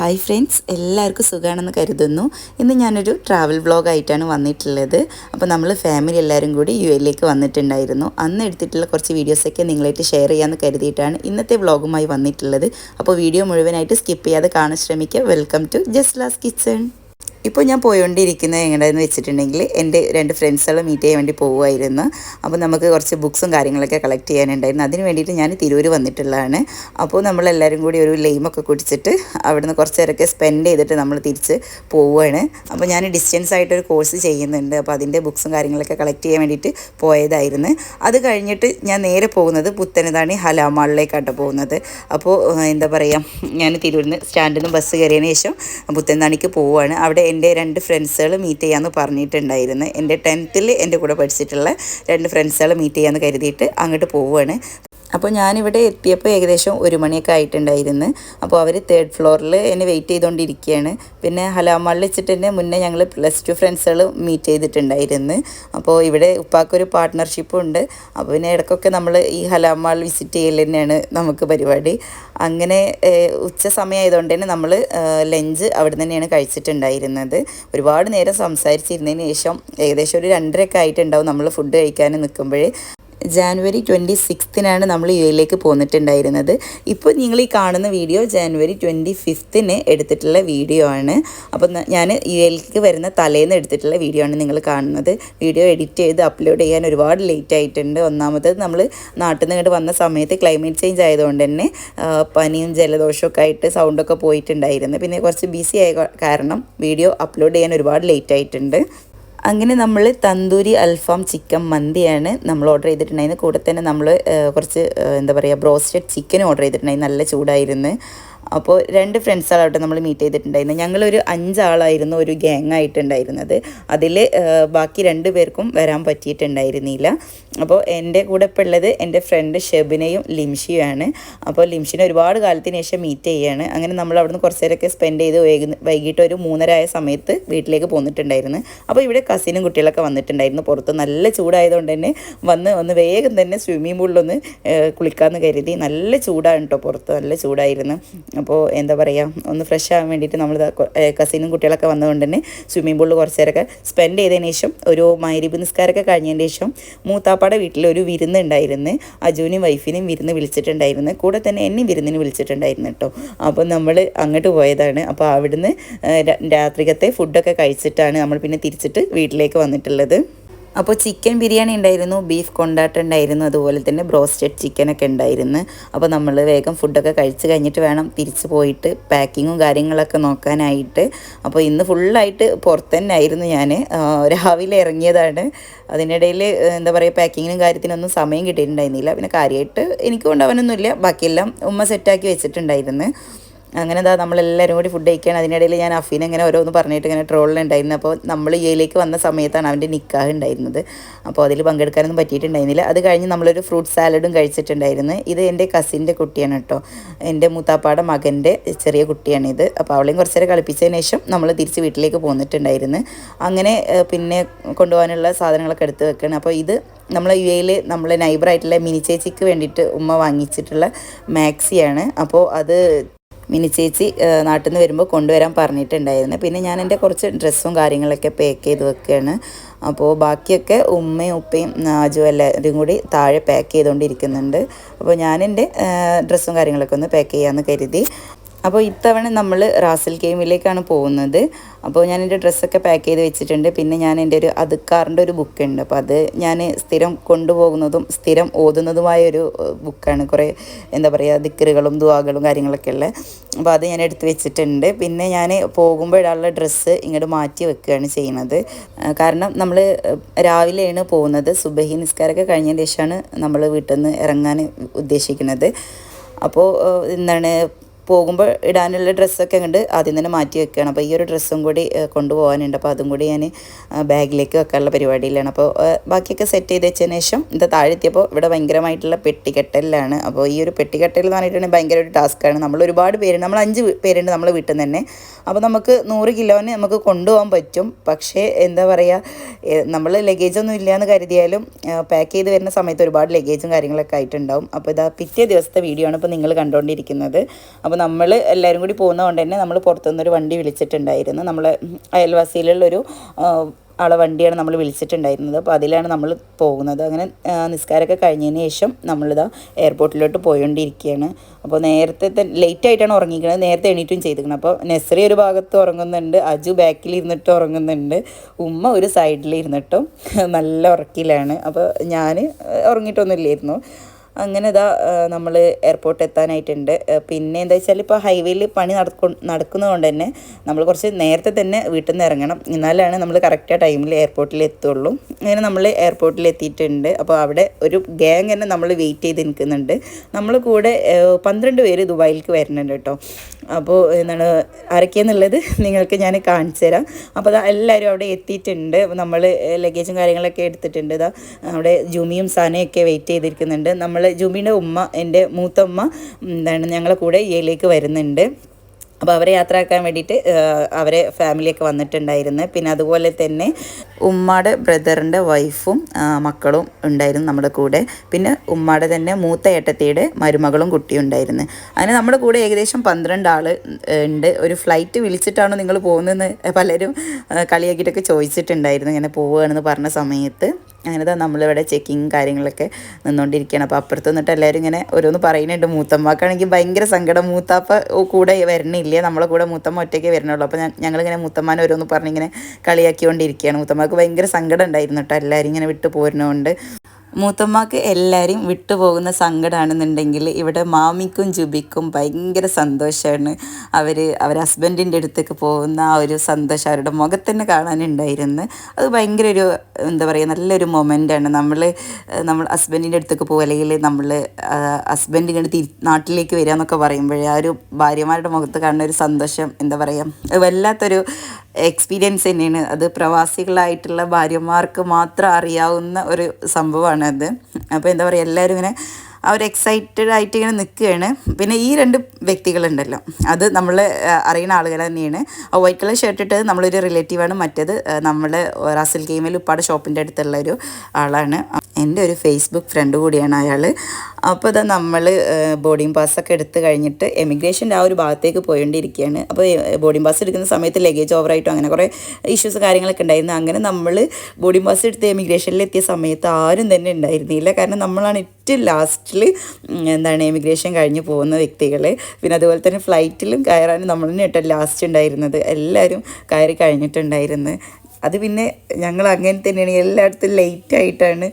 Hi friends എല്ലാവർക്കും സുഖമാണെന്ന് കരുതുന്നു. ഇന്ന് ഞാനൊരു ട്രാവൽ വ്ളോഗായിട്ടാണ് വന്നിട്ടുള്ളത്. അപ്പോൾ നമ്മൾ ഫാമിലി എല്ലാവരും കൂടി യു എയിലേക്ക് വന്നിട്ടുണ്ടായിരുന്നു. അന്ന് എടുത്തിട്ടുള്ള കുറച്ച് വീഡിയോസൊക്കെ നിങ്ങളായിട്ട് ഷെയർ ചെയ്യാമെന്ന് കരുതിയിട്ടാണ് ഇന്നത്തെ വ്ളോഗുമായി വന്നിട്ടുള്ളത്. അപ്പോൾ വീഡിയോ മുഴുവനായിട്ട് സ്കിപ്പ് ചെയ്യാതെ കാണാൻ ശ്രമിക്കുക. വെൽക്കം ടു ജസ്റ്റ് ജസ്ലാസ് കിച്ചൺ ഇപ്പോൾ ഞാൻ പോയോണ്ടിരിക്കുന്നത് എങ്ങനെയെന്ന് വെച്ചിട്ടുണ്ടെങ്കിൽ എന്റെ രണ്ട് ഫ്രണ്ട്സുകളെ മീറ്റ് ചെയ്യാൻ വേണ്ടി പോകുമായിരുന്നു അപ്പോൾ നമുക്ക് കുറച്ച് ബുക്സും കാര്യങ്ങളൊക്കെ കളക്ട് ചെയ്യാനുണ്ടായിരുന്നു. അതിന് വേണ്ടിയിട്ട് ഞാൻ തിരൂർ വന്നിട്ടുള്ളതാണ്. അപ്പോൾ നമ്മളെല്ലാവരും കൂടി ഒരു ലെയിമൊക്കെ കുടിച്ചിട്ട് അവിടുന്ന് കുറച്ച് നേരമൊക്കെ സ്പെൻഡ് ചെയ്തിട്ട് നമ്മൾ തിരിച്ച് പോവുകയാണ്. അപ്പോൾ ഞാൻ ഡിസ്റ്റൻസ് ആയിട്ടൊരു കോഴ്സ് ചെയ്യുന്നുണ്ട്. അപ്പോൾ അതിന്റെ ബുക്സും കാര്യങ്ങളൊക്കെ കളക്ട് ചെയ്യാൻ വേണ്ടിയിട്ട് പോയതായിരുന്നു. അത് കഴിഞ്ഞിട്ട് ഞാൻ നേരെ പോകുന്നത് പുത്തനതാണി ഹലാമാളിലേക്കാട്ടോ പോകുന്നത്. അപ്പോൾ എന്താ പറയുക ഞാൻ തിരൂരിൽ നിന്ന് സ്റ്റാൻഡിൽ നിന്ന് ബസ് കയറിയതിന് ശേഷം പുത്തനതാണിക്ക് പോവുകയാണ്. അവിടെ എന്റെ രണ്ട് ഫ്രണ്ട്സുകൾ മീറ്റ് ചെയ്യാമെന്ന് പറഞ്ഞിട്ടുണ്ടായിരുന്നു. എന്റെ ടെൻത്തിൽ എന്റെ കൂടെ പഠിച്ചിട്ടുള്ള രണ്ട് ഫ്രണ്ട്സുകൾ മീറ്റ് ചെയ്യാമെന്ന് കരുതിയിട്ട് അങ്ങോട്ട് പോവുകയാണ്. അപ്പോൾ ഞാനിവിടെ എത്തിയപ്പോൾ ഏകദേശം ഒരു മണിയൊക്കെ ആയിട്ടുണ്ടായിരുന്നു. അപ്പോൾ അവർ തേർഡ് ഫ്ലോറിൽ എന്നെ വെയിറ്റ് ചെയ്തുകൊണ്ടിരിക്കുകയാണ് പിന്നെ ഹലാമാളിൽ വെച്ചിട്ട് തന്നെ മുന്നേ ഞങ്ങൾ പ്ലസ് ടു ഫ്രണ്ട്സുകൾ മീറ്റ് ചെയ്തിട്ടുണ്ടായിരുന്നു. അപ്പോൾ ഇവിടെ ഉപ്പാക്കൊരു പാർട്ട്ണർഷിപ്പും ഉണ്ട്. അപ്പോൾ പിന്നെ ഇടയ്ക്കൊക്കെ നമ്മൾ ഈ ഹലാമാൾ വിസിറ്റ് ചെയ്യൽ തന്നെയാണ് നമുക്ക് പരിപാടി. അങ്ങനെ ഉച്ച സമയമായതുകൊണ്ട് തന്നെ നമ്മൾ ലഞ്ച് അവിടെ തന്നെയാണ് കഴിച്ചിട്ടുണ്ടായിരുന്നത്. ഒരുപാട് നേരം സംസാരിച്ചിരുന്നതിന് ശേഷം ഏകദേശം ഒരു രണ്ടരയൊക്കെ ആയിട്ടുണ്ടാവും നമ്മൾ ഫുഡ് കഴിക്കാൻ നിൽക്കുമ്പോഴേ ജാനുവരി ട്വന്റി സിക്സ്തിനാണ് നമ്മൾ യു എയിലേക്ക് പോന്നിട്ടുണ്ടായിരുന്നത്. ഇപ്പോൾ നിങ്ങൾ ഈ കാണുന്ന വീഡിയോ ജാനുവരി ട്വന്റി ഫിഫ്തിന് എടുത്തിട്ടുള്ള വീഡിയോ ആണ്. അപ്പോൾ ഞാൻ യു എയിലേക്ക് വരുന്ന തലേന്ന് എടുത്തിട്ടുള്ള വീഡിയോ ആണ് നിങ്ങൾ കാണുന്നത്. വീഡിയോ എഡിറ്റ് ചെയ്ത് അപ്ലോഡ് ചെയ്യാൻ ഒരുപാട് ലേറ്റ് ആയിട്ടുണ്ട്. ഒന്നാമത് നമ്മൾ നാട്ടിൽ നിന്ന് ഇങ്ങോട്ട് വന്ന സമയത്ത് ക്ലൈമറ്റ് ചേഞ്ച് ആയതുകൊണ്ട് തന്നെ പനിയും ജലദോഷമൊക്കെ ആയിട്ട് സൗണ്ടൊക്കെ പോയിട്ടുണ്ടായിരുന്നു. പിന്നെ കുറച്ച് ബിസി ആയ കാരണം വീഡിയോ അപ്ലോഡ് ചെയ്യാൻ ഒരുപാട് ലേറ്റ് ആയിട്ടുണ്ട്. അങ്ങനെ നമ്മൾ തന്തൂരി അൽഫാം ചിക്കൻ മന്തിയാണ് നമ്മൾ ഓർഡർ ചെയ്തിട്ടുണ്ടായിരുന്നത്. കൂടെ തന്നെ നമ്മൾ കുറച്ച് എന്താ പറയുക ബ്രോസ്റ്റഡ് ചിക്കനും ഓർഡർ ചെയ്തിട്ടുണ്ടായിരുന്നു നല്ല ചൂടായിരുന്നു. അപ്പോൾ രണ്ട് ഫ്രണ്ട്സുകളായിട്ട് നമ്മൾ മീറ്റ് ചെയ്തിട്ടുണ്ടായിരുന്നു ഞങ്ങളൊരു അഞ്ചാളായിരുന്നു ഒരു ഗ്യാങ് ആയിട്ടുണ്ടായിരുന്നത് അതിൽ ബാക്കി രണ്ട് പേർക്കും വരാൻ പറ്റിയിട്ടുണ്ടായിരുന്നില്ല. അപ്പോൾ എന്റെ കൂടെ ഇപ്പോൾ ഉള്ളത് എന്റെ ഫ്രണ്ട് ഷെബിനയും ലിംഷിയുമാണ്. അപ്പോൾ ലിംഷിനെ ഒരുപാട് കാലത്തിന് ശേഷം മീറ്റ് ചെയ്യുകയാണ് അങ്ങനെ നമ്മൾ അവിടുന്ന് കുറച്ച് നേരമൊക്കെ സ്പെൻഡ് ചെയ്ത് വൈകിട്ട് ഒരു മൂന്നര ആയ സമയത്ത് വീട്ടിലേക്ക് പോന്നിട്ടുണ്ടായിരുന്നു. അപ്പോൾ ഇവിടെ കസിനും കുട്ടികളൊക്കെ വന്നിട്ടുണ്ടായിരുന്നു പുറത്ത്. നല്ല ചൂടായതുകൊണ്ട് തന്നെ വന്ന് ഒന്ന് വേഗം തന്നെ സ്വിമ്മിംഗ് പൂളിലൊന്ന് കുളിക്കാമെന്ന് കരുതി. നല്ല ചൂടാണ് കേട്ടോ പുറത്ത്. നല്ല ചൂടായിരുന്നു. അപ്പോൾ എന്താ പറയുക ഒന്ന് ഫ്രഷ് ആകാൻ വേണ്ടിയിട്ട് നമ്മൾ കസിനും കുട്ടികളൊക്കെ വന്നതുകൊണ്ട് തന്നെ സ്വിമ്മിംഗ് പൂളിൽ കുറച്ച് നേരമൊക്കെ സ്പെൻഡ് ചെയ്തതിന് ശേഷം ഒരു മൈരിബ് നിസ്കാരമൊക്കെ കഴിഞ്ഞതിന് ശേഷം മൂത്താപ്പാടെ വീട്ടിൽ ഒരു വിരുന്ന് ഉണ്ടായിരുന്നു. അജുവിനെയും വൈഫിനെയും വിരുന്ന് വിളിച്ചിട്ടുണ്ടായിരുന്നു. കൂടെ തന്നെ എന്നെയും വിരുന്നിന് വിളിച്ചിട്ടുണ്ടായിരുന്നു കേട്ടോ അപ്പോൾ നമ്മൾ അങ്ങോട്ട് പോയതാണ്. അപ്പോൾ അവിടുന്ന് രാത്രികത്തെ ഫുഡൊക്കെ കഴിച്ചിട്ടാണ് നമ്മൾ പിന്നെ തിരിച്ചിട്ട് വീട്ടിലേക്ക് വന്നിട്ടുള്ളത്. അപ്പോൾ ചിക്കൻ ബിരിയാണി ഉണ്ടായിരുന്നു ബീഫ് കൊണ്ടാട്ടം ഉണ്ടായിരുന്നു അതുപോലെ തന്നെ ബ്രോസ്റ്റഡ് ചിക്കനൊക്കെ ഉണ്ടായിരുന്നു. അപ്പോൾ നമ്മൾ വേഗം ഫുഡൊക്കെ കഴിച്ച് കഴിഞ്ഞിട്ട് വേണം തിരിച്ച് പോയിട്ട് പാക്കിങ്ങും കാര്യങ്ങളൊക്കെ നോക്കാനായിട്ട്. അപ്പോൾ ഇന്ന് ഫുള്ളായിട്ട് പുറത്ത് തന്നെ ആയിരുന്നു ഞാൻ രാവിലെ ഇറങ്ങിയതാണ്. അതിനിടയിൽ എന്താ പറയുക പാക്കിങ്ങിനും കാര്യത്തിനൊന്നും സമയം കിട്ടിയിട്ടുണ്ടായിരുന്നില്ല. പിന്നെ കാര്യമായിട്ട് എനിക്ക് കൊണ്ടുപോകാനൊന്നുമില്ല. ബാക്കിയെല്ലാം ഉമ്മ സെറ്റാക്കി വെച്ചിട്ടുണ്ടായിരുന്നു. അങ്ങനെ എന്താ നമ്മളെല്ലാവരും കൂടി ഫുഡ് കഴിക്കുകയാണ് അതിനിടയിൽ ഞാൻ അഫീനെ ഇങ്ങനെ ഓരോന്ന് പറഞ്ഞിട്ട് ഇങ്ങനെ ട്രോളിലുണ്ടായിരുന്നു അപ്പോൾ നമ്മൾ ഇയിലേക്ക് വന്ന സമയത്താണ് അവന്റെ നിക്കാഹ് ഉണ്ടായിരുന്നത് അപ്പോൾ അതിൽ പങ്കെടുക്കാനൊന്നും പറ്റിയിട്ടുണ്ടായിരുന്നില്ല. അത് കഴിഞ്ഞ് നമ്മളൊരു ഫ്രൂട്ട് സാലഡും കഴിച്ചിട്ടുണ്ടായിരുന്നു. ഇത് എന്റെ കസിന്റെ കുട്ടിയാണ് കേട്ടോ. എന്റെ മൂത്താപ്പാടെ മകന്റെ ചെറിയ കുട്ടിയാണിത് അപ്പോൾ അവളെയും കുറച്ച് നേരം കളിപ്പിച്ചതിന് ശേഷം നമ്മൾ തിരിച്ച് വീട്ടിലേക്ക് പോന്നിട്ടുണ്ടായിരുന്നു. അങ്ങനെ പിന്നെ കൊണ്ടുപോകാനുള്ള സാധനങ്ങളൊക്കെ എടുത്ത് വെക്കണം. അപ്പോൾ ഇത് നമ്മൾ യു എയിൽ നമ്മളെ നൈബറായിട്ടുള്ള മിനി ചേച്ചിക്ക് വേണ്ടിയിട്ട് ഉമ്മ വാങ്ങിച്ചിട്ടുള്ള മാക്സിയാണ്. അപ്പോൾ അത് മിനി ചേച്ചി നാട്ടിൽ നിന്ന് വരുമ്പോൾ കൊണ്ടുവരാൻ പറഞ്ഞിട്ടുണ്ടായിരുന്നു. പിന്നെ ഞാൻ എന്റെ കുറച്ച് ഡ്രസ്സും കാര്യങ്ങളൊക്കെ പാക്ക് ചെയ്ത് വെക്കുകയാണ് അപ്പോൾ ബാക്കിയൊക്കെ ഉമ്മയും ഉപ്പയും നാജു എല്ലാവരും കൂടി താഴെ പാക്ക് ചെയ്തുകൊണ്ടിരിക്കുന്നുണ്ട് അപ്പോൾ ഞാൻ എന്റെ ഡ്രസ്സും കാര്യങ്ങളൊക്കെ ഒന്ന് പാക്ക് ചെയ്യാമെന്ന് കരുതി. അപ്പോൾ ഇത്തവണ നമ്മൾ റാസൽ ഗെയിമിലേക്കാണ് പോകുന്നത്. അപ്പോൾ ഞാൻ എന്റെ ഡ്രസ്സൊക്കെ പാക്ക് ചെയ്ത് വെച്ചിട്ടുണ്ട്. പിന്നെ ഞാൻ എന്റെ ഒരു അതുക്കാറിന്റെ ഒരു ബുക്ക് ഉണ്ട്. അപ്പോൾ അത് ഞാൻ സ്ഥിരം കൊണ്ടുപോകുന്നതും സ്ഥിരം ഓതുന്നതുമായ ഒരു ബുക്കാണ് കുറേ എന്താ പറയുക ദിക്കറുകളും ദുവാകളും കാര്യങ്ങളൊക്കെ ഉള്ളത് അപ്പോൾ അത് ഞാൻ എടുത്ത് വെച്ചിട്ടുണ്ട്. പിന്നെ ഞാൻ പോകുമ്പോഴുള്ള ഡ്രസ്സ് ഇങ്ങോട്ട് മാറ്റി വെക്കുകയാണ് ചെയ്യുന്നത്. കാരണം നമ്മൾ രാവിലെയാണ് പോകുന്നത്. സുബഹി നിസ്കാരമൊക്കെ കഴിഞ്ഞതിന് ശേഷമാണ് നമ്മൾ വീട്ടിൽ നിന്ന് ഇറങ്ങാൻ ഉദ്ദേശിക്കുന്നത്. അപ്പോൾ എന്താണ് പോകുമ്പോൾ ഇടാനുള്ള ഡ്രസ്സൊക്കെ അങ്ങോട്ട് ആദ്യം തന്നെ മാറ്റി വെക്കുകയാണ്. അപ്പോൾ ഈ ഒരു ഡ്രസ്സും കൂടി കൊണ്ടുപോകാനുണ്ട്. അപ്പോൾ അതും കൂടി ഞാൻ ബാഗിലേക്ക് വെക്കാനുള്ള പരിപാടിയിലാണ്. അപ്പോൾ ബാക്കിയൊക്കെ സെറ്റ് ചെയ്ത് വെച്ചതിന് ശേഷം ഇത് താഴെത്തിയപ്പോൾ ഇവിടെ ഭയങ്കരമായിട്ടുള്ള പെട്ടിക്കെട്ടലിലാണ് അപ്പോൾ ഈ ഒരു പെട്ടിക്കെട്ടൽ എന്ന് പറഞ്ഞിട്ടുണ്ടെങ്കിൽ ഭയങ്കര ഒരു ടാസ്ക്കാണ് നമ്മൾ ഒരുപാട് പേരുണ്ട്. നമ്മൾ അഞ്ച് പേരുണ്ട് നമ്മൾ വീട്ടിൽ നിന്ന് തന്നെ. അപ്പോൾ നമുക്ക് നൂറ് കിലോന് നമുക്ക് കൊണ്ടുപോകാൻ പറ്റും. പക്ഷേ എന്താ പറയുക നമ്മൾ ലഗേജൊന്നും ഇല്ലയെന്ന് കരുതിയാലും പാക്ക് ചെയ്ത് വരുന്ന സമയത്ത് ഒരുപാട് ലഗേജും കാര്യങ്ങളൊക്കെ ആയിട്ടുണ്ടാവും. അപ്പോൾ ഇതാ പിറ്റേ ദിവസത്തെ വീഡിയോ ആണ് ഇപ്പോൾ നിങ്ങൾ കണ്ടുകൊണ്ടിരിക്കുന്നത്. അപ്പോൾ നമ്മൾ എല്ലാവരും കൂടി പോകുന്നതുകൊണ്ട് തന്നെ നമ്മൾ പുറത്തുനിന്നൊരു വണ്ടി വിളിച്ചിട്ടുണ്ടായിരുന്നു. നമ്മൾ അയൽവാസിയിലുള്ളൊരു ആളെ വണ്ടിയാണ് നമ്മൾ വിളിച്ചിട്ടുണ്ടായിരുന്നത്. അപ്പോൾ അതിലാണ് നമ്മൾ പോകുന്നത്. അങ്ങനെ നിസ്കാരമൊക്കെ കഴിഞ്ഞതിന് ശേഷം നമ്മളിതാ എയർപോർട്ടിലോട്ട് പോയോണ്ടിരിക്കുകയാണ്. അപ്പോൾ നേരത്തെ തന്നെ ലേറ്റ് ആയിട്ടാണ് ഉറങ്ങിക്കുന്നത് നേരത്തെ എണീറ്റും ചെയ്തിരിക്കണം. അപ്പോൾ നെസറി ഒരു ഭാഗത്ത് ഉറങ്ങുന്നുണ്ട്. അജു ബാക്കിൽ ഇരുന്നിട്ട് ഉറങ്ങുന്നുണ്ട്. ഉമ്മ ഒരു സൈഡിൽ ഇരുന്നിട്ടും നല്ല ഉറക്കിലാണ്. അപ്പോൾ ഞാൻ ഉറങ്ങിയിട്ടൊന്നുമില്ലായിരുന്നു. അങ്ങനെ ഇതാ നമ്മൾ എയർപോർട്ട് എത്താനായിട്ടുണ്ട്. പിന്നെ എന്താ വെച്ചാൽ ഇപ്പോൾ ഹൈവേയിൽ പണി നടക്കു നടക്കുന്നതുകൊണ്ട് തന്നെ നമ്മൾ കുറച്ച് നേരത്തെ തന്നെ വീട്ടിൽ നിന്ന് ഇറങ്ങണം. എന്നാലാണ് നമ്മൾ കറക്റ്റ് ടൈമിൽ എയർപോർട്ടിൽ എത്തുള്ളൂ. അങ്ങനെ നമ്മൾ എയർപോർട്ടിൽ എത്തിയിട്ടുണ്ട്. അപ്പോൾ അവിടെ ഒരു ഗ്യാങ് തന്നെ നമ്മൾ വെയിറ്റ് ചെയ്ത് നിൽക്കുന്നുണ്ട്. നമ്മൾ കൂടെ പന്ത്രണ്ട് പേര് ദുബായിലേക്ക് വരുന്നുണ്ട് കേട്ടോ. അപ്പോൾ എന്താണ് ആരൊക്കെയാന്നുള്ളത് നിങ്ങൾക്ക് ഞാൻ കാണിച്ചു തരാം. അപ്പോൾ അതാ എല്ലാവരും അവിടെ എത്തിയിട്ടുണ്ട്. നമ്മൾ ലഗേജും കാര്യങ്ങളൊക്കെ എടുത്തിട്ടുണ്ട്. ഇതാ അവിടെ ജുമിയും സാനയൊക്കെ വെയിറ്റ് ചെയ്തിരിക്കുന്നുണ്ട്. നമ്മൾ ജുമിയുടെ ഉമ്മ എന്റെ മൂത്തമ്മ എന്താണ് ഞങ്ങളെ കൂടെ ഇയലേക്ക് വരുന്നുണ്ട്. അപ്പോൾ അവരെ യാത്രയാക്കാൻ വേണ്ടിയിട്ട് അവരെ ഫാമിലിയൊക്കെ വന്നിട്ടുണ്ടായിരുന്നു. പിന്നെ അതുപോലെ തന്നെ ഉമ്മയുടെ ബ്രദറിന്റെ വൈഫും മക്കളും ഉണ്ടായിരുന്നു നമ്മുടെ കൂടെ. പിന്നെ ഉമ്മയുടെ തന്നെ മൂത്ത ഏട്ടത്തിയുടെ മരുമകളും കുട്ടിയും ഉണ്ടായിരുന്നു. അങ്ങനെ നമ്മുടെ കൂടെ ഏകദേശം പന്ത്രണ്ട് ആൾ ഉണ്ട്. ഒരു ഫ്ലൈറ്റ് വിളിച്ചിട്ടാണോ നിങ്ങൾ പോകുന്നതെന്ന് പലരും കളിയാക്കിയിട്ടൊക്കെ ചോദിച്ചിട്ടുണ്ടായിരുന്നു. ഇങ്ങനെ പോവുകയാണെന്ന് പറഞ്ഞ സമയത്ത്. അങ്ങനെ തന്നെ നമ്മളിവിടെ ചെക്കിങ് കാര്യങ്ങളൊക്കെ നിന്നുകൊണ്ടിരിക്കുകയാണ് അപ്പോൾ അപ്പുറത്ത് നിന്നിട്ട് എല്ലാവരും ഇങ്ങനെ ഓരോന്ന് പറയുന്നുണ്ട്. മൂത്തമ്മക്കാണെങ്കിൽ ഭയങ്കര സങ്കടം. മൂത്താപ്പ കൂടെ വരണില്ല? നമ്മളെ കൂടെ മൂത്തമ്മ ഒറ്റയ്ക്ക് വരണുള്ളൂ. അപ്പോൾ ഞങ്ങളിങ്ങനെ മൂത്തമ്മാനെ ഓരോന്ന് പറഞ്ഞിങ്ങനെ കളിയാക്കിക്കൊണ്ടിരിക്കുകയാണ്. മൂത്തമ്മക്ക് ഭയങ്കര സങ്കടം ഉണ്ടായിരുന്നു കേട്ടോ. എല്ലാവരും ഇങ്ങനെ വിട്ടു പോരുന്നതുകൊണ്ട് മൂത്തമ്മക്ക് എല്ലാവരും വിട്ടുപോകുന്ന സങ്കടമാണെന്നുണ്ടെങ്കിൽ ഇവിടെ മാമിക്കും ജുബിക്കും ഭയങ്കര സന്തോഷമാണ് അവർ അവർ ഹസ്ബൻഡിന്റെ അടുത്തേക്ക് പോകുന്ന ആ ഒരു സന്തോഷം അവരുടെ മുഖത്ത് തന്നെ കാണാനുണ്ടായിരുന്നു. അത് ഭയങ്കര ഒരു എന്താ പറയുക നല്ലൊരു മൊമെന്റാണ് നമ്മൾ നമ്മൾ ഹസ്ബൻഡിന്റെ അടുത്തേക്ക് പോകുക അല്ലെങ്കിൽ നമ്മൾ ഹസ്ബൻഡിന്റെ തിരി നാട്ടിലേക്ക് വരിക എന്നൊക്കെ പറയുമ്പോഴേ ആ ഒരു ഭാര്യമാരുടെ മുഖത്ത് കാണുന്ന ഒരു സന്തോഷം എന്താ പറയുക വല്ലാത്തൊരു എക്സ്പീരിയൻസ് തന്നെയാണ്. അത് പ്രവാസികളായിട്ടുള്ള ഭാര്യമാർക്ക് മാത്രം അറിയാവുന്ന ഒരു സംഭവമാണത് അപ്പോൾ എന്താ പറയുക എല്ലാവരും ഇങ്ങനെ ഒരു എക്സൈറ്റഡ് ആയിട്ട് ഇങ്ങനെ നിൽക്കുകയാണ്. പിന്നെ ഈ രണ്ട് വ്യക്തികളുണ്ടല്ലോ. അത് നമ്മൾ അറിയുന്ന ആളുകൾ തന്നെയാണ്. ആ വൈറ്റ് കളർ ഷർട്ട് ഇട്ടത് നമ്മളൊരു റിലേറ്റീവാണ് മറ്റേത് നമ്മൾ റാസൽ ഗെയിമിൽ ഉപ്പാട് ഷോപ്പിന്റെ അടുത്തുള്ള ഒരു ആളാണ്. എന്റെ ഒരു ഫേസ്ബുക്ക് ഫ്രണ്ട് കൂടിയാണ് അയാൾ അപ്പോൾ ഇതാ നമ്മൾ ബോർഡിംഗ് പാസ്സൊക്കെ എടുത്ത് കഴിഞ്ഞിട്ട് എമിഗ്രേഷന്റെ ആ ഒരു ഭാഗത്തേക്ക് പോയിണ്ടിരിക്കുകയാണ്. അപ്പോൾ ബോർഡിംഗ് പാസ് എടുക്കുന്ന സമയത്ത് ലഗേജ് ഓവറായിട്ടും അങ്ങനെ കുറേ ഇഷ്യൂസ് കാര്യങ്ങളൊക്കെ ഉണ്ടായിരുന്നു. അങ്ങനെ നമ്മൾ ബോർഡിംഗ് പാസ് എടുത്ത് എമിഗ്രേഷനിൽ എത്തിയ സമയത്ത് ആരും തന്നെ ഉണ്ടായിരുന്നില്ല. കാരണം നമ്മളാണ് ഏറ്റവും ലാസ്റ്റിൽ എന്താണ് എമിഗ്രേഷൻ കഴിഞ്ഞ് പോകുന്ന വ്യക്തികൾ പിന്നെ അതുപോലെ തന്നെ ഫ്ലൈറ്റിലും കയറാനും നമ്മൾ തന്നെ ഏറ്റവും ലാസ്റ്റ് ഉണ്ടായിരുന്നത്. എല്ലാവരും കയറി കഴിഞ്ഞിട്ടുണ്ടായിരുന്നു. അത് പിന്നെ ഞങ്ങൾ അങ്ങനെ തന്നെയാണ് എല്ലായിടത്തും ലേറ്റ് ആയിട്ടാണ്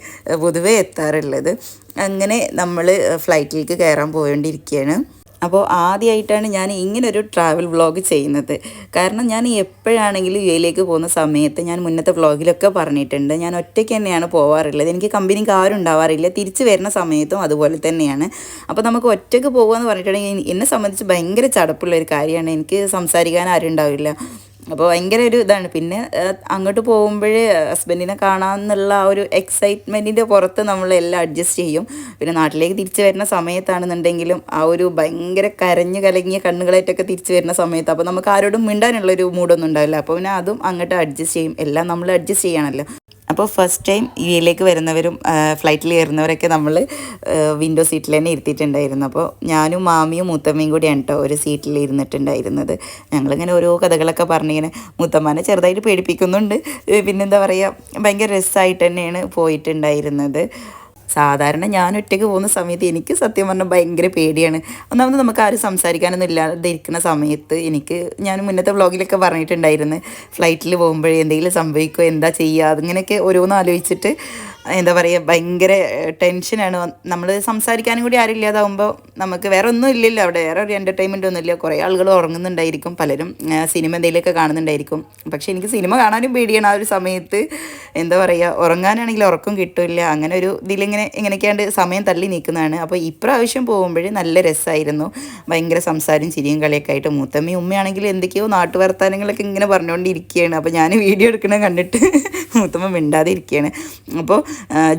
പൊതുവേ എത്താറുള്ളത്. അങ്ങനെ നമ്മൾ ഫ്ലൈറ്റിലേക്ക് കയറാൻ പോയോണ്ടിരിക്കുകയാണ് അപ്പോൾ ആദ്യമായിട്ടാണ് ഞാൻ ഇങ്ങനൊരു ട്രാവൽ വ്ളോഗ് ചെയ്യുന്നത്. കാരണം ഞാൻ എപ്പോഴാണെങ്കിലും യു എയിലേക്ക് പോകുന്ന സമയത്ത് ഞാൻ മുന്നത്തെ വ്ളോഗിലൊക്കെ പറഞ്ഞിട്ടുണ്ട്. ഞാൻ ഒറ്റയ്ക്ക് തന്നെയാണ് പോവാറുള്ളത്. എനിക്ക് കമ്പനിക്ക് ആരും ഉണ്ടാവാറില്ല. തിരിച്ച് വരുന്ന സമയത്തും അതുപോലെ തന്നെയാണ്. അപ്പോൾ നമുക്ക് ഒറ്റയ്ക്ക് പോകുക എന്ന് പറഞ്ഞിട്ടുണ്ടെങ്കിൽ എന്നെ സംബന്ധിച്ച് ഭയങ്കര ചടപ്പുള്ള ഒരു കാര്യമാണ്. എനിക്ക് സംസാരിക്കാൻ ആരും ഉണ്ടാവില്ല. അപ്പോൾ ഭയങ്കര ഒരു ഇതാണ്. പിന്നെ അങ്ങോട്ട് പോകുമ്പോൾ ഹസ്ബൻഡിനെ കാണാമെന്നുള്ള ആ ഒരു എക്സൈറ്റ്മെന്റിന്റെ പുറത്ത് നമ്മൾ എല്ലാം അഡ്ജസ്റ്റ് ചെയ്യും. പിന്നെ നാട്ടിലേക്ക് തിരിച്ചു വരുന്ന സമയത്താണെന്നുണ്ടെങ്കിലും ആ ഒരു ഭയങ്കര കരഞ്ഞു കലങ്ങിയ കണ്ണുകളായിട്ടൊക്കെ തിരിച്ചു വരുന്ന സമയത്ത് അപ്പോൾ നമുക്ക് ആരോടും മിണ്ടാനുള്ളൊരു മൂഡൊന്നും ഉണ്ടാവില്ല. അപ്പോൾ പിന്നെ അതും അങ്ങോട്ട് അഡ്ജസ്റ്റ് ചെയ്യും. എല്ലാം നമ്മൾ അഡ്ജസ്റ്റ് ചെയ്യണമല്ലോ. അപ്പോൾ ഫസ്റ്റ് ടൈം യു എയിലേക്ക് വരുന്നവരും ഫ്ലൈറ്റിൽ കയറുന്നവരൊക്കെ നമ്മൾ വിൻഡോ സീറ്റിൽ തന്നെ ഇരുത്തിയിട്ടുണ്ടായിരുന്നു. അപ്പോൾ ഞാനും മാമിയും മൂത്തമ്മയും കൂടിയാണ് കേട്ടോ ഒരു സീറ്റിൽ ഇരുന്നിട്ടുണ്ടായിരുന്നത്. ഞങ്ങളിങ്ങനെ ഓരോ കഥകളൊക്കെ പറഞ്ഞിങ്ങനെ മൂത്തമ്മാനെ ചെറുതായിട്ട് പേടിപ്പിക്കുന്നുണ്ട്. പിന്നെന്താ പറയുക ഭയങ്കര രസമായിട്ട് തന്നെയാണ് പോയിട്ടുണ്ടായിരുന്നത്. സാധാരണ ഞാൻ ഒറ്റയ്ക്ക് പോകുന്ന സമയത്ത് എനിക്ക് സത്യം പറഞ്ഞാൽ ഭയങ്കര പേടിയാണ്. ഒന്നാമത് നമുക്ക് ആരും സംസാരിക്കാനൊന്നും ഇല്ലാതെ ഇരിക്കുന്ന സമയത്ത് എനിക്ക് ഞാൻ മുന്നത്തെ വ്ളോഗിലൊക്കെ പറഞ്ഞിട്ടുണ്ടായിരുന്നു. ഫ്ലൈറ്റിൽ പോകുമ്പോഴേ എന്തെങ്കിലും സംഭവിക്കുമോ എന്താ ചെയ്യുക അതിങ്ങനെയൊക്കെ ഓരോന്നും ആലോചിച്ചിട്ട് എന്താ പറയുക ഭയങ്കര ടെൻഷനാണ്. നമ്മൾ സംസാരിക്കാനും കൂടി ആരും ഇല്ലാതാവുമ്പോൾ നമുക്ക് വേറെ ഒന്നും ഇല്ലല്ലോ. അവിടെ വേറെ ഒരു എന്റർടൈൻമെന്റ് ഒന്നുമില്ല കുറേ ആളുകൾ ഉറങ്ങുന്നുണ്ടായിരിക്കും പലരും സിനിമ എന്തെങ്കിലുമൊക്കെ കാണുന്നുണ്ടായിരിക്കും. പക്ഷേ എനിക്ക് സിനിമ കാണാനും പേടിയാണ് ആ ഒരു സമയത്ത്. എന്താ പറയുക ഉറങ്ങാനാണെങ്കിൽ ഉറക്കം കിട്ടില്ല. അങ്ങനെ ഒരു ഇതിലിങ്ങനെ ഇങ്ങനെയൊക്കെയാണ്ട് സമയം തള്ളി നിൽക്കുന്നതാണ്. അപ്പോൾ ഇപ്രാവശ്യം പോകുമ്പോൾ നല്ല രസമായിരുന്നു. ഭയങ്കര സംസാരം ചിരിയും കളിയൊക്കെ ആയിട്ട്. മൂത്തമ്മയും ഉമ്മയാണെങ്കിൽ എന്തൊക്കെയോ നാട്ടു വർത്താനങ്ങളൊക്കെ ഇങ്ങനെ പറഞ്ഞുകൊണ്ടിരിക്കുകയാണ്. അപ്പോൾ ഞാൻ വീഡിയോ എടുക്കണത് കണ്ടിട്ട് മൂത്തമ്മ മിണ്ടാതെ ഇരിക്കുകയാണ് അപ്പോൾ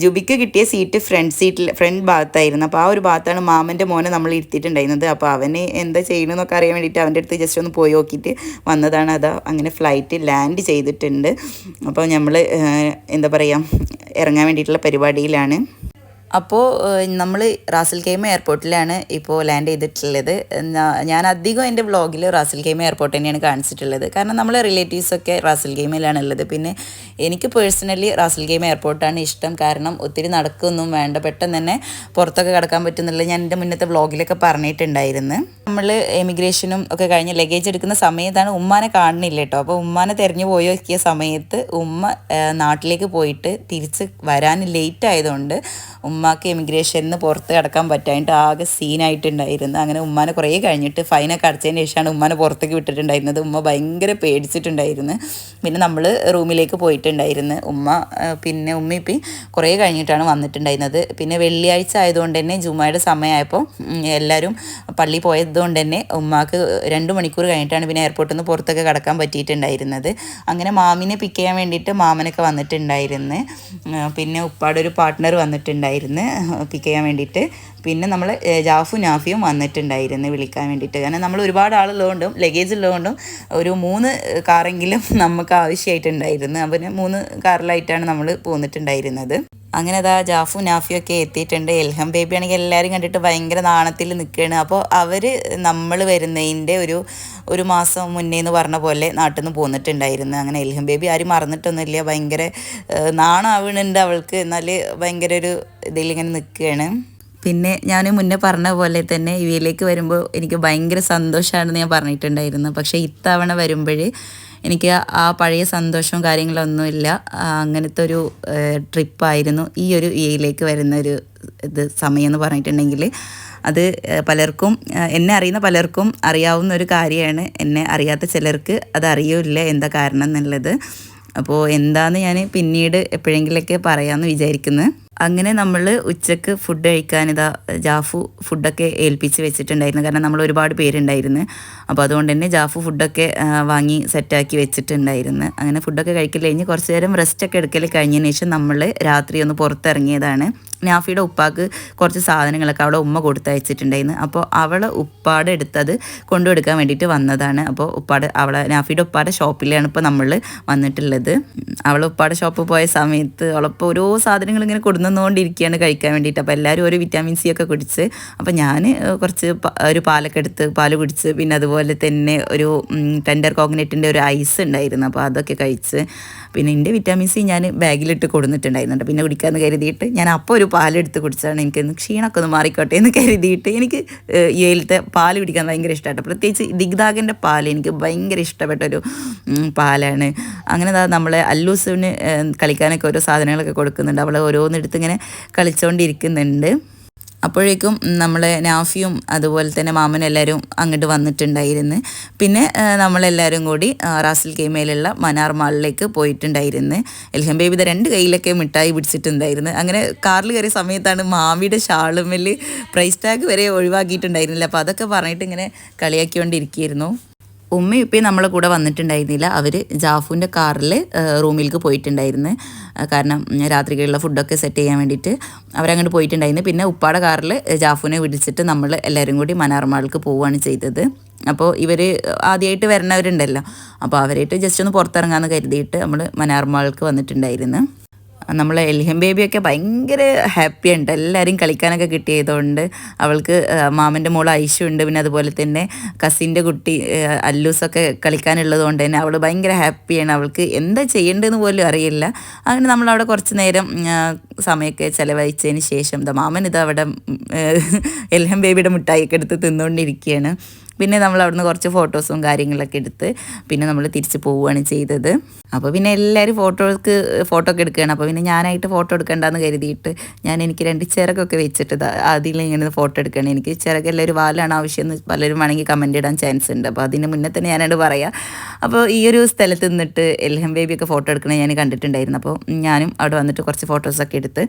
ജുബിക്ക് കിട്ടിയ സീറ്റ് ഫ്രണ്ട് സീറ്റിൽ ഫ്രണ്ട് ഭാഗത്തായിരുന്നു. അപ്പോൾ ആ ഒരു ഭാഗത്താണ് മാമന്റെ മോനെ നമ്മൾ ഇരുത്തിയിട്ടുണ്ടായിരുന്നത്. അപ്പോൾ അവന് എന്താ ചെയ്യണമെന്നൊക്കെ അറിയാൻ വേണ്ടിയിട്ട് അവന്റെ അടുത്ത് ജസ്റ്റ് ഒന്ന് പോയി നോക്കിയിട്ട് വന്നതാണ്. അതാ അങ്ങനെ ഫ്ലൈറ്റ് ലാൻഡ് ചെയ്തിട്ടുണ്ട്. അപ്പോൾ നമ്മൾ എന്താ പറയുക ഇറങ്ങാൻ വേണ്ടിയിട്ടുള്ള പരിപാടിയിലാണ്. അപ്പോൾ നമ്മൾ റാസൽ കെയ്മ എയർപോർട്ടിലാണ് ഇപ്പോൾ ലാൻഡ് ചെയ്തിട്ടുള്ളത്. ഞാൻ അധികം എന്റെ വ്ളോഗിൽ റാസൽ കെയ്മ എയർപോർട്ട് തന്നെയാണ് കാണിച്ചിട്ടുള്ളത്. കാരണം നമ്മളെ റിലേറ്റീവ്സൊക്കെ റാസൽ കെയ്മയിലാണ് ഉള്ളത്. പിന്നെ എനിക്ക് പേഴ്സണലി റാസൽ കെയ്മ എയർപോർട്ടാണ് ഇഷ്ടം. കാരണം ഒത്തിരി നടക്കൊന്നും വേണ്ട. പെട്ടെന്ന് തന്നെ പുറത്തൊക്കെ കിടക്കാൻ പറ്റുന്നുള്ളത് ഞാൻ എന്റെ മുന്നത്തെ വ്ളോഗിലൊക്കെ പറഞ്ഞിട്ടുണ്ടായിരുന്നു. നമ്മൾ എമിഗ്രേഷനും ഒക്കെ കഴിഞ്ഞ് ലഗേജ് എടുക്കുന്ന സമയത്താണ് ഉമ്മാനെ കാണുന്നില്ല കേട്ടോ. അപ്പോൾ ഉമ്മാനെ തിരഞ്ഞു പോയോ സമയത്ത് ഉമ്മ നാട്ടിലേക്ക് പോയിട്ട് തിരിച്ച് വരാൻ ലേറ്റ് ആയതുകൊണ്ട് ഉമ്മാക്ക് എമിഗ്രേഷനിൽ നിന്ന് പുറത്ത് കിടക്കാൻ പറ്റായിട്ട് ആകെ സീനായിട്ടുണ്ടായിരുന്നു അങ്ങനെ ഉമ്മാനെ കുറേ കഴിഞ്ഞിട്ട് ഫൈനൊക്കെ അടച്ചതിന് ശേഷമാണ് ഉമ്മാനെ പുറത്തേക്ക് വിട്ടിട്ടുണ്ടായിരുന്നത്. ഉമ്മ ഭയങ്കര പേടിച്ചിട്ടുണ്ടായിരുന്നു. പിന്നെ നമ്മൾ റൂമിലേക്ക് പോയിട്ടുണ്ടായിരുന്നു. ഉമ്മ പിന്നെ ഉമ്മ ഇപ്പം കുറേ കഴിഞ്ഞിട്ടാണ് വന്നിട്ടുണ്ടായിരുന്നത്. പിന്നെ വെള്ളിയാഴ്ച ആയതുകൊണ്ട് തന്നെ ജുമായുടെ സമയമായപ്പോൾ എല്ലാവരും പള്ളി പോയതുകൊണ്ട് തന്നെ ഉമ്മാക്ക് രണ്ട് മണിക്കൂർ കഴിഞ്ഞിട്ടാണ് പിന്നെ എയർപോർട്ടിൽ നിന്ന് പുറത്തൊക്കെ കിടക്കാൻ പറ്റിയിട്ടുണ്ടായിരുന്നത്. അങ്ങനെ മാമിനെ പിക്ക് ചെയ്യാൻ വേണ്ടിയിട്ട് മാമനൊക്കെ വന്നിട്ടുണ്ടായിരുന്നു. പിന്നെ ഉപ്പാടെ ഒരു പാർട്ട്ണർ വന്നിട്ടുണ്ടായിരുന്നു. പിക്ക് ചെയ്യാൻ വേണ്ടിയിട്ട്. പിന്നെ നമ്മൾ ജാഫു നാഫിയും വന്നിട്ടുണ്ടായിരുന്നു വിളിക്കാൻ വേണ്ടിയിട്ട്. കാരണം നമ്മൾ ഒരുപാട് ആളുള്ളതുകൊണ്ടും ലഗേജ് ഉള്ളതുകൊണ്ടും ഒരു മൂന്ന് കാറെങ്കിലും നമുക്ക് ആവശ്യമായിട്ടുണ്ടായിരുന്നു. അപ്പം മൂന്ന് കാറിലായിട്ടാണ് നമ്മൾ പോന്നിട്ടുണ്ടായിരുന്നത്. അങ്ങനെ അതാ ജാഫു നാഫിയും ഒക്കെ എത്തിയിട്ടുണ്ട്. എൽഹം ബേബി ആണെങ്കിൽ എല്ലാവരും കണ്ടിട്ട് ഭയങ്കര നാണത്തിൽ നിൽക്കുകയാണ്. അപ്പോൾ അവർ നമ്മൾ വരുന്നതിന്റെ ഒരു ഒരു മാസം മുന്നേ എന്ന് പറഞ്ഞ പോലെ നാട്ടിൽ നിന്ന് പോന്നിട്ടുണ്ടായിരുന്നു. അങ്ങനെ എൽഹം ബേബി ആരും മറന്നിട്ടൊന്നുമില്ല. ഭയങ്കര നാണാവണുണ്ട് അവൾക്ക്. എന്നാൽ ഭയങ്കര ഒരു ഇതിലിങ്ങനെ നിൽക്കുകയാണ് പിന്നെ ഞാൻ മുന്നേ പറഞ്ഞ പോലെ തന്നെ ഇവയിലേക്ക് വരുമ്പോൾ എനിക്ക് ഭയങ്കര സന്തോഷമാണെന്ന് ഞാൻ പറഞ്ഞിട്ടുണ്ടായിരുന്നു. പക്ഷേ ഇത്തവണ വരുമ്പോൾ എനിക്ക് ആ പഴയ സന്തോഷവും കാര്യങ്ങളൊന്നുമില്ല. അങ്ങനത്തെ ഒരു ട്രിപ്പായിരുന്നു ഈ ഒരു ഇയയിലേക്ക് വരുന്ന ഒരു ഇത് സമയം എന്ന് പറഞ്ഞിട്ടുണ്ടെങ്കിൽ അത് പലർക്കും എന്നെ അറിയുന്ന പലർക്കും അറിയാവുന്ന ഒരു കാര്യമാണ്. എന്നെ അറിയാത്ത ചിലർക്ക് അത് അറിയില്ല എന്താ കാരണം എന്നുള്ളത്. അപ്പോൾ എന്താന്ന് ഞാൻ പിന്നീട് എപ്പോഴെങ്കിലൊക്കെ പറയാമെന്ന് വിചാരിക്കുന്നു. അങ്ങനെ നമ്മൾ ഉച്ചയ്ക്ക് ഫുഡ് കഴിക്കാൻ ഇതാ ജാഫു ഫുഡൊക്കെ ഏൽപ്പിച്ച് വെച്ചിട്ടുണ്ടായിരുന്നു. കാരണം നമ്മൾ ഒരുപാട് പേരുണ്ടായിരുന്നു. അപ്പോൾ അതുകൊണ്ട് തന്നെ ജാഫു ഫുഡൊക്കെ വാങ്ങി സെറ്റാക്കി വെച്ചിട്ടുണ്ടായിരുന്നു. അങ്ങനെ ഫുഡൊക്കെ കഴിക്കൽ കഴിഞ്ഞ് കുറച്ച് നേരം റെസ്റ്റൊക്കെ എടുക്കൽ കഴിഞ്ഞതിന് ശേഷം നമ്മൾ രാത്രി ഒന്ന് പുറത്തിറങ്ങിയതാണ്. നാഫിയുടെ ഉപ്പാക്ക് കുറച്ച് സാധനങ്ങളൊക്കെ അവിടെ ഉമ്മ കൊടുത്തയച്ചിട്ടുണ്ടായിരുന്നു. അപ്പോൾ അവളെ ഉപ്പാട് എടുത്തത് കൊണ്ടുകൊടുക്കാൻ വേണ്ടിയിട്ട് വന്നതാണ്. അപ്പോൾ ഉപ്പാട് അവളെ നാഫിയുടെ ഉപ്പാടെ ഷോപ്പിലാണ് ഇപ്പോൾ നമ്മൾ വന്നിട്ടുള്ളത്. അവളെ ഉപ്പാടെ ഷോപ്പ് പോയ സമയത്ത് അവളിപ്പോൾ ഓരോ സാധനങ്ങൾ ഇങ്ങനെ കൊടുന്നുകൊണ്ടിരിക്കുകയാണ് കഴിക്കാൻ വേണ്ടിയിട്ട്. അപ്പോൾ എല്ലാവരും ഒരു വിറ്റാമിൻ സി ഒക്കെ കുടിച്ച് അപ്പോൾ ഞാൻ കുറച്ച് ഒരു പാലൊക്കെ എടുത്ത് പാൽ കുടിച്ച് പിന്നെ അതുപോലെ തന്നെ ഒരു ടെൻഡർ കോഗ്നറ്റിന്റെ ഒരു ഐസ് ഉണ്ടായിരുന്നു. അപ്പോൾ അതൊക്കെ കഴിച്ച് പിന്നെ എന്റെ വിറ്റാമിൻ സി ഞാൻ ബാഗിലിട്ട് കൊടുത്തിട്ടുണ്ടായിരുന്നുണ്ട് പിന്നെ കുടിക്കാമെന്ന് കരുതിയിട്ട് ഞാൻ അപ്പോൾ ഒരു പാലെടുത്ത് കുടിച്ചാണ് എനിക്കൊന്ന് ക്ഷീണമൊക്കെ ഒന്ന് മാറിക്കോട്ടെ എന്ന് കരുതിയിട്ട് എനിക്ക് ഏലത്തെ പാൽ കുടിക്കാൻ ഭയങ്കര ഇഷ്ടമായിട്ട് പ്രത്യേകിച്ച് ദിഗ്ദാഗിന്റെ പാൽ എനിക്ക് ഭയങ്കര ഇഷ്ടപ്പെട്ട ഒരു പാലാണ്. അങ്ങനെ നമ്മളെ അല്ലൂസിന് കളിക്കാനൊക്കെ ഓരോ സാധനങ്ങളൊക്കെ കൊടുക്കുന്നുണ്ട്. അവളെ ഓരോന്നെടുത്ത് ഇങ്ങനെ കളിച്ചുകൊണ്ടിരിക്കുന്നുണ്ട് അപ്പോഴേക്കും നമ്മളെ നാഫിയും അതുപോലെ തന്നെ മാമനും എല്ലാവരും അങ്ങോട്ട് വന്നിട്ടുണ്ടായിരുന്നു. പിന്നെ നമ്മളെല്ലാവരും കൂടി റാസിൽ റാസൽ കെയ്മയിലുള്ള മനാർ മാളിലേക്ക് പോയിട്ടുണ്ടായിരുന്നു. എൽഹം ബേബി ഇത് രണ്ട് കയ്യിലൊക്കെ മിഠായി പിടിച്ചിട്ടുണ്ടായിരുന്നു. അങ്ങനെ കാറിൽ കയറിയ സമയത്താണ് മാമിയുടെ ഷാളുമെൽ പ്രൈസ് ടാഗ് വരെ ഒഴിവാക്കിയിട്ടുണ്ടായിരുന്നില്ല. അപ്പോൾ അതൊക്കെ പറഞ്ഞിട്ട് ഇങ്ങനെ കളിയാക്കിക്കൊണ്ടിരിക്കുകയായിരുന്നു. ഉമ്മയും ഇപ്പം നമ്മളെ കൂടെ വന്നിട്ടുണ്ടായിരുന്നില്ല. അവർ ജാഫുവിന്റെ കാറിൽ റൂമിലേക്ക് പോയിട്ടുണ്ടായിരുന്നു. കാരണം രാത്രിക്കുള്ള ഫുഡൊക്കെ സെറ്റ് ചെയ്യാൻ വേണ്ടിയിട്ട് അവരങ്ങോട്ട് പോയിട്ടുണ്ടായിരുന്നു. പിന്നെ ഉപ്പാടെ കാറിൽ ജാഫുവിനെ വിളിച്ചിട്ട് നമ്മൾ എല്ലാവരും കൂടി മനാർമാൾക്ക് പോവുകയാണ് ചെയ്തത്. അപ്പോൾ ഇവർ ആദ്യമായിട്ട് വരുന്നവരുണ്ടല്ലോ അപ്പോൾ അവരായിട്ട് ജസ്റ്റ് ഒന്ന് പുറത്തിറങ്ങാമെന്ന് കരുതിയിട്ട് നമ്മൾ മനാർമാൾക്ക് വന്നിട്ടുണ്ടായിരുന്നു. നമ്മളെ എൽഹം ബേബിയൊക്കെ ഭയങ്കര ഹാപ്പി ഉണ്ട് എല്ലാവരും കളിക്കാനൊക്കെ കിട്ടിയതുകൊണ്ട് അവൾക്ക് മാമന്റെ മോൾ ഐശു ഉണ്ട്. പിന്നെ അതുപോലെ തന്നെ കസിന്റെ കുട്ടി അല്ലൂസൊക്കെ കളിക്കാനുള്ളത് കൊണ്ട് തന്നെ അവൾ ഭയങ്കര ഹാപ്പിയാണ്. അവൾക്ക് എന്താ ചെയ്യേണ്ടതെന്ന് പോലും അറിയില്ല. അങ്ങനെ നമ്മളവിടെ കുറച്ച് നേരം സമയമൊക്കെ ചിലവഴിച്ചതിന് ശേഷം ദാ മാമൻ ഇത് അവിടെ എൽഹം ബേബിയുടെ മിഠായിയൊക്കെ എടുത്ത് തിന്നുകൊണ്ടിരിക്കുകയാണ് പിന്നെ നമ്മൾ അവിടുന്ന് കുറച്ച് ഫോട്ടോസും കാര്യങ്ങളൊക്കെ എടുത്ത് പിന്നെ നമ്മൾ തിരിച്ച് പോവുകയാണ് ചെയ്തത്. അപ്പോൾ പിന്നെ എല്ലാവരും ഫോട്ടോക്ക് ഫോട്ടോ ഒക്കെ എടുക്കുകയാണ്. അപ്പോൾ പിന്നെ ഞാനായിട്ട് ഫോട്ടോ എടുക്കേണ്ടെന്ന് കരുതിയിട്ട് ഞാൻ എനിക്ക് രണ്ട് ചിറകൊക്കെ വെച്ചിട്ട് അതിൽ ഇങ്ങനെ ഫോട്ടോ എടുക്കുകയാണ്. എനിക്ക് ചിറകല്ല ഒരു വാലാണ് ആവശ്യമെന്ന് പലരും വേണമെങ്കിൽ കമന്റ് ഇടാൻ ചാൻസ് ഉണ്ട്. അപ്പോൾ അതിന് മുന്നേ തന്നെ ഞാനത് പറയാം. അപ്പോൾ ഈ ഒരു സ്ഥലത്ത് നിന്നിട്ട് എൽഹം ബേബിയൊക്കെ ഫോട്ടോ എടുക്കണേ ഞാൻ കണ്ടിട്ടുണ്ടായിരുന്നു. അപ്പോൾ ഞാനും അവിടെ വന്നിട്ട് കുറച്ച് ഫോട്ടോസൊക്കെ എടുത്ത്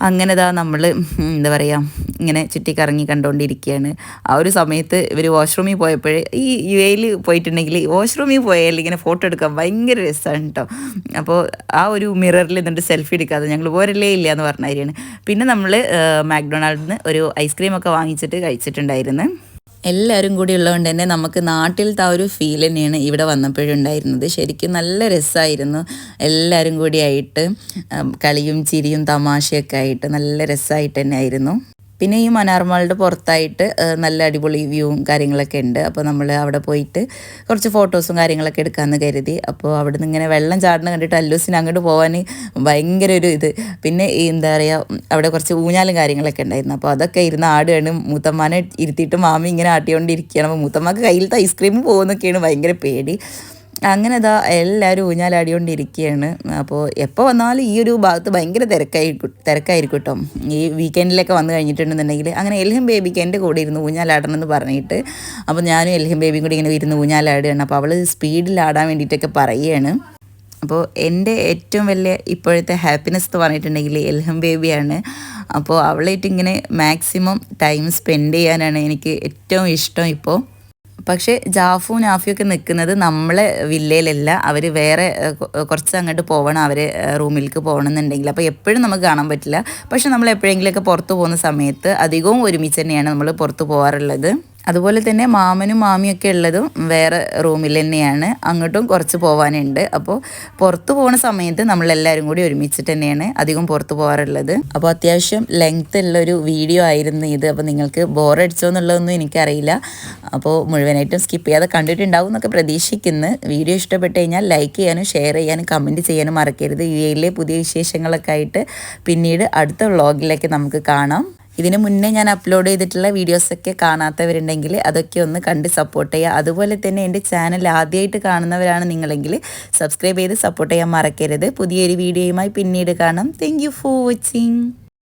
അങ്ങനെ ഇതാ നമ്മൾ എന്താ പറയുക ഇങ്ങനെ ചുറ്റിക്കറങ്ങി കണ്ടുകൊണ്ടിരിക്കുകയാണ് ആ ഒരു സമയത്ത് ഇവർ വാഷ്റൂമിൽ പോയപ്പോഴേ ഈ യു എയിൽ പോയിട്ടുണ്ടെങ്കിൽ വാഷ്റൂമിൽ പോയാൽ ഇങ്ങനെ ഫോട്ടോ എടുക്കാൻ ഭയങ്കര രസമാണ് കേട്ടോ അപ്പോൾ ആ ഒരു മിററിൽ എന്നിട്ട് സെൽഫി എടുക്കാതെ ഞങ്ങൾ പോരല്ലേ ഇല്ല എന്ന് പറഞ്ഞ കാര്യമാണ് പിന്നെ നമ്മൾ മാക്ഡൊണാൾഡിൽ നിന്ന് ഒരു ഐസ്ക്രീമൊക്കെ വാങ്ങിച്ചിട്ട് കഴിച്ചിട്ടുണ്ടായിരുന്നു. എല്ലാവരും കൂടി ഉള്ളതുകൊണ്ട് തന്നെ നമുക്ക് നാട്ടിലത്തെ ആ ഒരു ഫീൽ തന്നെയാണ് ഇവിടെ വന്നപ്പോഴുണ്ടായിരുന്നത്. ശരിക്കും നല്ല രസമായിരുന്നു. എല്ലാവരും കൂടി ആയിട്ട് കളിയും ചിരിയും തമാശയൊക്കെ ആയിട്ട് നല്ല രസമായിട്ട് തന്നെ ആയിരുന്നു പിന്നെ ഈ മനാർമാളുടെ പുറത്തായിട്ട് നല്ല അടിപൊളി വ്യൂവും കാര്യങ്ങളൊക്കെ ഉണ്ട്. അപ്പോൾ നമ്മൾ അവിടെ പോയിട്ട് കുറച്ച് ഫോട്ടോസും കാര്യങ്ങളൊക്കെ എടുക്കാമെന്ന് കരുതി. അപ്പോൾ അവിടെ നിന്ന് ഇങ്ങനെ വെള്ളം ചാടുന്ന കണ്ടിട്ട് അല്ലൂസിന് അങ്ങോട്ട് പോകാൻ ഭയങ്കര ഒരു ഇത്. പിന്നെ എന്താ പറയുക അവിടെ കുറച്ച് ഊഞ്ഞാലും കാര്യങ്ങളൊക്കെ ഉണ്ടായിരുന്നു. അപ്പോൾ അതൊക്കെ ഇരുന്ന് ആടുകയാണ്. മൂത്തമ്മാനെ ഇരുത്തിയിട്ട് മാമി ഇങ്ങനെ ആട്ടിക്കൊണ്ടിരിക്കുകയാണ്. അപ്പോൾ മൂത്തമ്മക്ക് കയ്യിലത്തെ ഐസ്ക്രീം പോകുന്നൊക്കെയാണ് ഭയങ്കര പേടി. അങ്ങനെ ഇതാ എല്ലാവരും ഊഞ്ഞാലാടിക്കൊണ്ടിരിക്കുകയാണ് അപ്പോൾ എപ്പോൾ വന്നാലും ഈ ഒരു ഭാഗത്ത് ഭയങ്കര തിരക്കായിരിക്കും തിരക്കായിരിക്കും കേട്ടോ ഈ വീക്കെൻഡിലൊക്കെ വന്നു കഴിഞ്ഞിട്ടുണ്ടെന്നുണ്ടെങ്കിൽ അങ്ങനെ എൽഹിം ബേബിക്ക് എന്റെ കൂടെ ഇരുന്ന് ഊഞ്ഞാലാടണം എന്ന് പറഞ്ഞിട്ട് അപ്പോൾ ഞാനും എൽഹിം ബേബിയും കൂടി ഇങ്ങനെ ഇരുന്ന് ഊഞ്ഞാലാടുകയാണ്. അപ്പോൾ അവൾ സ്പീഡിൽ ആടാൻ വേണ്ടിയിട്ടൊക്കെ പറയുകയാണ്. അപ്പോൾ എന്റെ ഏറ്റവും വലിയ ഇപ്പോഴത്തെ ഹാപ്പിനെസ് എന്ന് പറഞ്ഞിട്ടുണ്ടെങ്കിൽ എൽഹം ബേബിയാണ്. അപ്പോൾ അവളായിട്ട് ഇങ്ങനെ മാക്സിമം ടൈം സ്പെൻഡ് ചെയ്യാനാണ് എനിക്ക് ഏറ്റവും ഇഷ്ടം ഇപ്പോൾ പക്ഷേ ജാഫു നാഫിയൊക്കെ നിൽക്കുന്നത് നമ്മളെ വില്ലയിലല്ല. അവർ വേറെ കുറച്ച് അങ്ങോട്ട് പോകണം അവർ റൂമിലേക്ക് പോകണം എന്നുണ്ടെങ്കിൽ അപ്പോൾ എപ്പോഴും നമുക്ക് കാണാൻ പറ്റില്ല. പക്ഷെ നമ്മൾ എപ്പോഴെങ്കിലുമൊക്കെ പുറത്ത് പോകുന്ന സമയത്ത് അധികവും ഒരുമിച്ച് തന്നെയാണ് നമ്മൾ പുറത്ത് പോകാറുള്ളത് അതുപോലെ തന്നെ മാമനും മാമിയൊക്കെ ഉള്ളതും വേറെ റൂമിൽ തന്നെയാണ്. അങ്ങോട്ടും കുറച്ച് പോകാനുണ്ട് അപ്പോൾ പുറത്ത് പോകുന്ന സമയത്ത് നമ്മളെല്ലാവരും കൂടി ഒരുമിച്ചിട്ട് തന്നെയാണ് അധികം പുറത്ത് പോകാറുള്ളത് അപ്പോൾ അത്യാവശ്യം ലെങ്ത് ഉള്ള ഒരു വീഡിയോ ആയിരുന്നു ഇത്. അപ്പോൾ നിങ്ങൾക്ക് ബോറടിച്ചോ എന്നുള്ളതൊന്നും എനിക്കറിയില്ല. അപ്പോൾ മുഴുവനായിട്ടും സ്കിപ്പ് ചെയ്യാതെ കണ്ടിട്ടുണ്ടാവും എന്നൊക്കെ പ്രതീക്ഷിക്കുന്നു. വീഡിയോ ഇഷ്ടപ്പെട്ട് കഴിഞ്ഞാൽ ലൈക്ക് ചെയ്യാനും ഷെയർ ചെയ്യാനും കമന്റ് ചെയ്യാനും മറക്കരുത്. യു എയിലെ പുതിയ വിശേഷങ്ങളൊക്കെ ആയിട്ട് പിന്നീട് അടുത്ത വ്ളോഗിലേക്ക് നമുക്ക് കാണാം. ഇതിന് മുന്നേ ഞാൻ അപ്ലോഡ് ചെയ്തിട്ടുള്ള വീഡിയോസൊക്കെ കാണാത്തവരുണ്ടെങ്കിൽ അതൊക്കെ ഒന്ന് കണ്ട് സപ്പോർട്ട് ചെയ്യുക. അതുപോലെ തന്നെ എന്റെ ചാനൽ ആദ്യമായിട്ട് കാണുന്നവരാണ് നിങ്ങളെങ്കിൽ സബ്സ്ക്രൈബ് ചെയ്ത് സപ്പോർട്ട് ചെയ്യാൻ മറക്കരുത്. പുതിയൊരു വീഡിയോയുമായി പിന്നീട് കാണാം. Thank for watching